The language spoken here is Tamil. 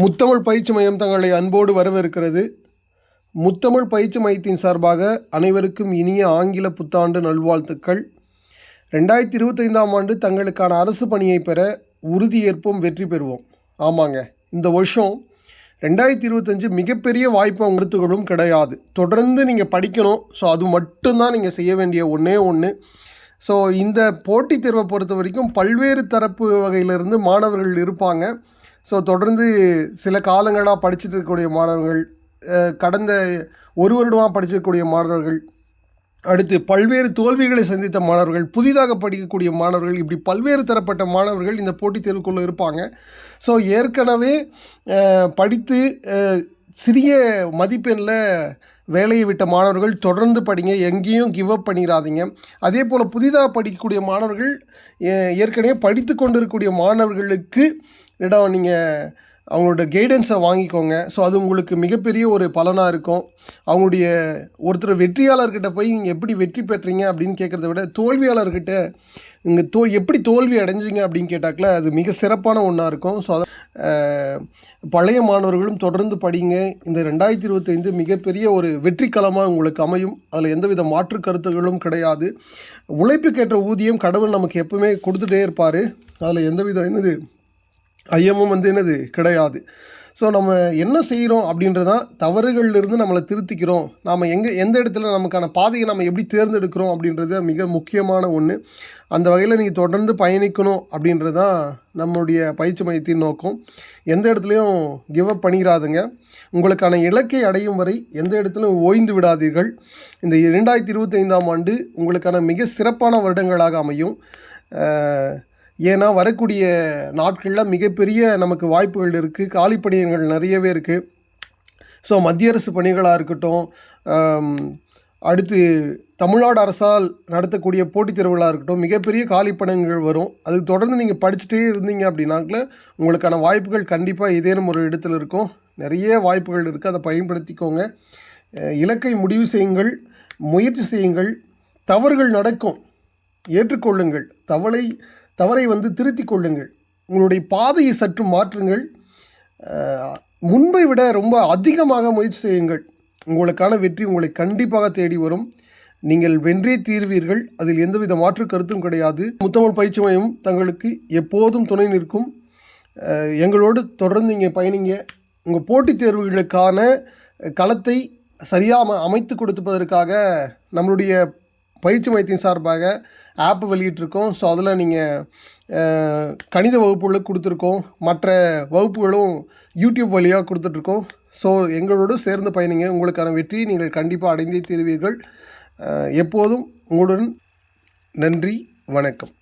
முத்தமிழ் பயிற்சி மையம் தங்களை அன்போடு வரவேற்கிறது. முத்தமிழ் பயிற்சி மையத்தின் சார்பாக அனைவருக்கும் இனிய ஆங்கில புத்தாண்டு நல்வாழ்த்துக்கள். ரெண்டாயிரத்தி இருபத்தைந்தாம் ஆண்டு தங்களுக்கான அரசு பணியை பெற உறுதியேற்போம் வெற்றி பெறுவோம். ஆமாங்க இந்த வருஷம் ரெண்டாயிரத்தி இருபத்தஞ்சு மிகப்பெரிய வாய்ப்பு உங்களுத்துகளும் கிடையாது. தொடர்ந்து நீங்கள் படிக்கணும் ஸோ அது மட்டும்தான் நீங்கள் செய்ய வேண்டிய ஒன்றே ஒன்று ஸோ இந்த போட்டித் தேர்வை பொறுத்த வரைக்கும் பல்வேறு தரப்பு வகையிலிருந்து மாணவர்கள் இருப்பாங்க. ஸோ தொடர்ந்து சில காலங்களாக படிச்சுட்டு இருக்கக்கூடிய மாணவர்கள் கடந்த ஒரு வருடமாக படிச்சிருக்கக்கூடிய மாணவர்கள் அடுத்து பல்வேறு தோல்விகளை சந்தித்த மாணவர்கள் புதிதாக படிக்கக்கூடிய மாணவர்கள் இப்படி பல்வேறு தரப்பட்ட மாணவர்கள் இந்த போட்டித் தேர்வுக்குள்ளே இருப்பாங்க. ஸோ ஏற்கனவே படித்து சிறிய மதிப்பெண்ணில் வேலையை விட்ட மாணவர்கள் தொடர்ந்து படிங்க எங்கேயும் கிவ் அப் பண்ணிடாதீங்க அதே போல் புதிதாக படிக்கக்கூடிய மாணவர்கள் ஏற்கனவே படித்து கொண்டிருக்கக்கூடிய மாணவர்களுக்கு இடம் நீங்கள் அவங்களோட கைடன்ஸை வாங்கிக்கோங்க. ஸோ அது உங்களுக்கு மிகப்பெரிய ஒரு பலனாக இருக்கும். அவங்களுடைய ஒருத்தர் வெற்றியாளர்கிட்ட போய் நீங்கள் எப்படி வெற்றி பெற்றீங்க? அப்படின்னு கேட்குறத விட தோல்வியாளர்கிட்ட இங்கே தோ எப்படி தோல்வி அடைஞ்சிங்க? அப்படின்னு கேட்டாக்கல அது மிக சிறப்பான ஒன்றா இருக்கும். ஸோ அதை பழைய மாணவர்களும் தொடர்ந்து படிங்க. இந்த ரெண்டாயிரத்தி இருபத்தைந்து மிகப்பெரிய ஒரு வெற்றிக்களமாக உங்களுக்கு அமையும். அதில் எந்தவித மாற்று கருத்துகளும் கிடையாது. உழைப்புக்கேற்ற ஊதியம் கடவுள் நமக்கு எப்பவுமே கொடுத்துட்டே இருப்பார். அதில் எந்தவித என்னது ஐயமும் வந்து என்னது? கிடையாது. ஸோ நம்ம என்ன செய்கிறோம் அப்படின்றதான் தவறுகள்லேருந்து நம்மளை திருத்திக்கிறோம். நாம் எங்கே எந்த இடத்துல நமக்கான பாதையை நம்ம எப்படி தேர்ந்தெடுக்கிறோம் அப்படின்றது மிக முக்கியமான ஒன்று அந்த வகையில் நீங்கள் தொடர்ந்து பயணிக்கணும் அப்படின்றது தான் நம்முடைய பயிற்சி மையத்தின் நோக்கம். எந்த இடத்துலையும் கிவ் அப் பண்ணிடாதுங்க உங்களுக்கான இலக்கை அடையும் வரை எந்த இடத்துலையும் ஓய்ந்து விடாதீர்கள். இந்த இரண்டாயிரத்தி இருபத்தைந்தாம் ஆண்டு உங்களுக்கான மிக சிறப்பான வருடங்களாக அமையும். ஏன்னா வரக்கூடிய நாட்களில் மிகப்பெரிய நமக்கு வாய்ப்புகள் இருக்குது காலிப்பணியங்கள் நிறையவே இருக்குது ஸோ மத்திய அரசு பணிகளாக இருக்கட்டும் அடுத்து தமிழ்நாடு அரசால் நடத்தக்கூடிய போட்டித் தேர்வுகளாக இருக்கட்டும் மிகப்பெரிய காலிப்பணங்கள் வரும். அது தொடர்ந்து நீங்கள் படிச்சுட்டே இருந்தீங்க அப்படின்னாக்கில் உங்களுக்கான வாய்ப்புகள் கண்டிப்பாக ஏதேனும் ஒரு இடத்துல இருக்கும். நிறைய வாய்ப்புகள் இருக்குது அதை பயன்படுத்திக்கோங்க. இலக்கை முடிவு செய்யுங்கள் முயற்சி செய்யுங்கள். தவறுகள் நடக்கும். ஏற்றுக்கொள்ளுங்கள். தவளை தவறை வந்து திருத்திக் கொள்ளுங்கள். உங்களுடைய பாதையை சற்று மாற்றுங்கள். முன்பை விட ரொம்ப அதிகமாக முயற்சி செய்யுங்கள். உங்களுக்கான வெற்றி உங்களை கண்டிப்பாக தேடி வரும். நீங்கள் வென்றே தீர்வீர்கள். அதில் எந்தவித மாற்று கருத்தும் கிடையாது. முத்தமிழ் பயிற்சி மையம் தங்களுக்கு எப்போதும் துணை நிற்கும். எங்களோடு தொடர்ந்து இங்கே பயணிங்க. உங்கள் போட்டித் தேர்வுகளுக்கான களத்தை சரியாக அமைத்து கொடுப்பதற்காக நம்மளுடைய பயிற்சி மையத்தின் சார்பாக ஆப் வெளியிட்டிருக்கோம். ஸோ அதில் நீங்கள் கணித வகுப்புகளுக்கு கொடுத்துருக்கோம். மற்ற வகுப்புகளும் யூடியூப் வழியாக கொடுத்துட்ருக்கோம். ஸோ எங்களோடு சேர்ந்து பயணிங்க. உங்களுக்கான வெற்றி நீங்கள் கண்டிப்பாக அடைந்தே தீர்வீர்கள். எப்போதும் உங்களுடன் நன்றி வணக்கம்.